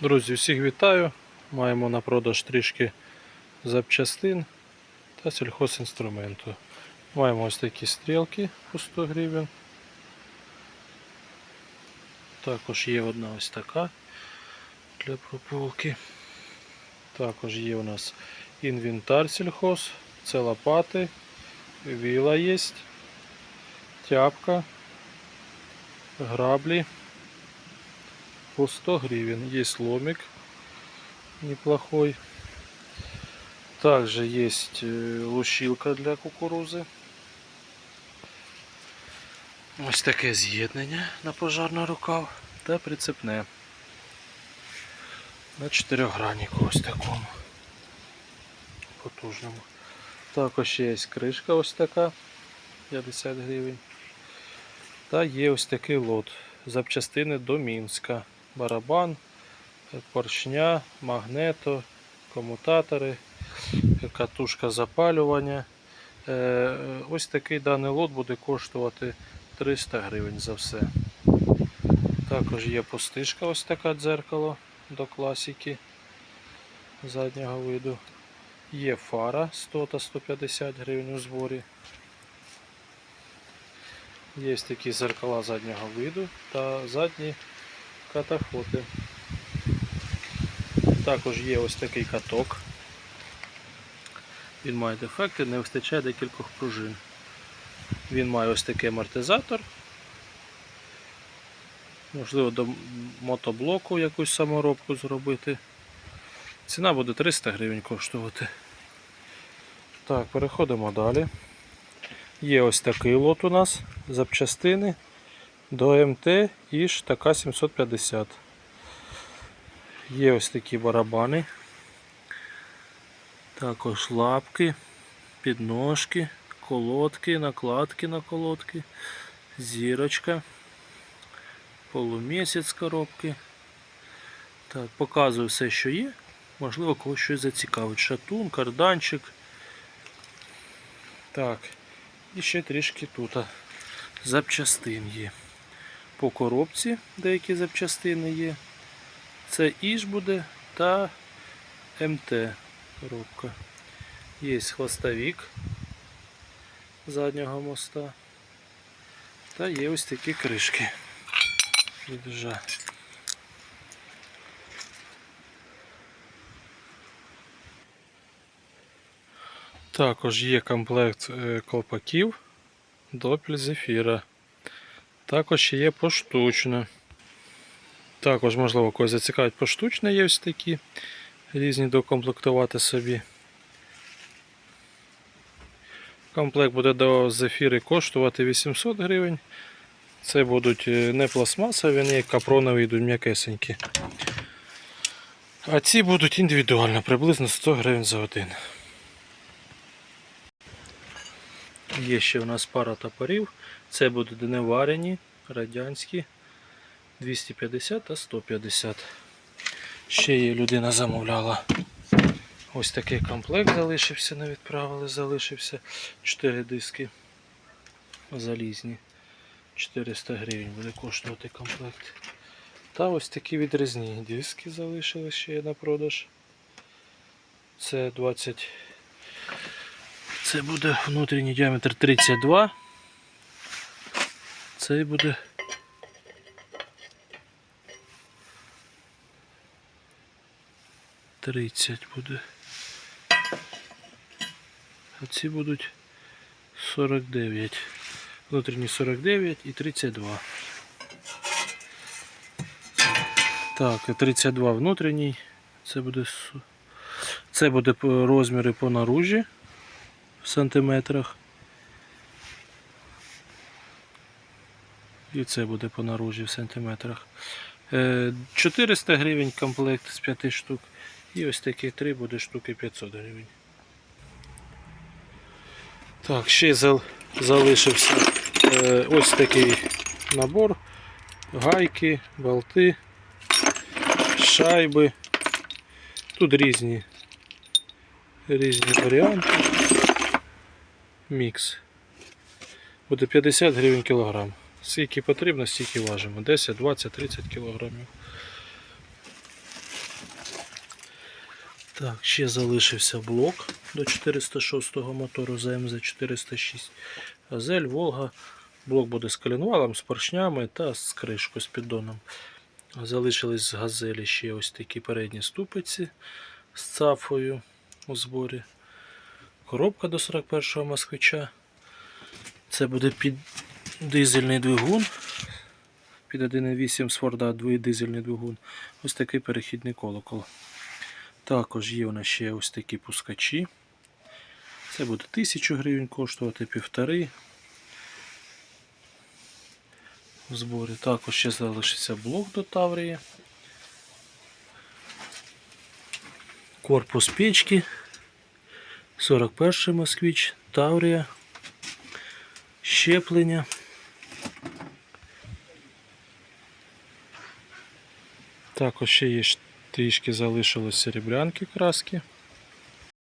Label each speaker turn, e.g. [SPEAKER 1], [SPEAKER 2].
[SPEAKER 1] Друзі, всіх вітаю. Маємо на продаж трішки запчастин та сільхозінструменту. Маємо ось такі стрілки по 100 гривень. Також є одна ось така для прополки. Також є у нас інвентар сільхоз, це лопати, віла є, тяпка, граблі по 100 гривен. Есть ломик неплохой. Также есть э, лущилка для кукурузи. Ось таке з'єднання на пожарний рукав та прицепне. На чотирьохграннику ось такому. Потужному. Також є кришка ось така 50 гривень. Та є ось такий лот. Запчастини до Мінська. Барабан, поршня, магнето, комутатори, катушка запалювання. Е, Ось такий даний лот буде коштувати 300 гривень за все. Також є постижка, ось така дзеркало до класики заднього виду. Є фара 100 та 150 гривень у зборі. Є такі зеркала заднього виду та задні катафоти. Також є ось такий каток. Він має дефекти, не вистачає декількох пружин. Він має ось такий амортизатор. Можливо, до мотоблоку якусь саморобку зробити. Ціна буде 300 гривень коштувати. Так, переходимо далі. Є ось такий лот у нас запчастини до МТ іж така 750. Є ось такі барабани. Також лапки, підножки, колодки, накладки на колодки, зірочка, полумісяць коробки. Так, показую все, що є. Можливо, когось щось зацікавить. Шатун, карданчик. Так, і ще трішки тут запчастин є. По коробці деякі запчастини є. Це Іж буде та МТ коробка. Є хвостовик заднього моста. Та є ось такі кришки від. Також є комплект е, колпаків до зефіра. Також є поштучно. Також, можливо, когось зацікавить поштучно є ось такі різні докомплектувати собі. Комплект буде до зефіри коштувати 800 гривень. Це будуть е, не пластмасові, вони капронові йдуть м'якесенькі. А ці будуть індивідуально, приблизно 100 гривень за один. Є ще у нас пара топорів. Це будуть неварені, радянські 250 та 150. Ще є людина замовляла. Ось такий комплект залишився, не відправили, залишився. 4 диски залізні. 400 гривень буде коштувати комплект. Та ось такі відрізні диски залишились ще на продаж. Це 20. Це буде внутрішній діаметр 32. Цей буде. Тридцять буде. А ці будуть 49. Внутрішній 49 і 32. Так, 32 внутрішній. Це буде це буде розміри по наружі сантиметрах. І це буде по наружі в сантиметрах. Е, 400 гривень комплект з 5 штук. І ось такі 3 буде штуки 500 гривень. Так, ще залишився е, ось такий набор. Гайки, болти, шайби. Тут різні, різні варіанти. Мікс. Буде 50 гривень кілограм. Скільки потрібно, стільки важимо. 10, 20, 30 кілограмів. Так, ще залишився блок до 406 мотору ЗМЗ 406. Газель, Волга. Блок буде з коленвалом, з поршнями та з кришкою з піддоном. Залишились з газелі ще ось такі передні ступиці з цафою у зборі. Коробка до 41-го москвича. Це буде під дизельний двигун. Під 1.8 з Форда дизельний двигун. Ось такий перехідний колокол. Також є у нас ще ось такі пускачі. Це буде 1000 гривень коштувати, півтори. В зборі. Також ще залишиться блок до Таврії. Корпус печки. 41 москвич, Таврія. Щеплення. Також ще є трішки залишилось серебрянки краски.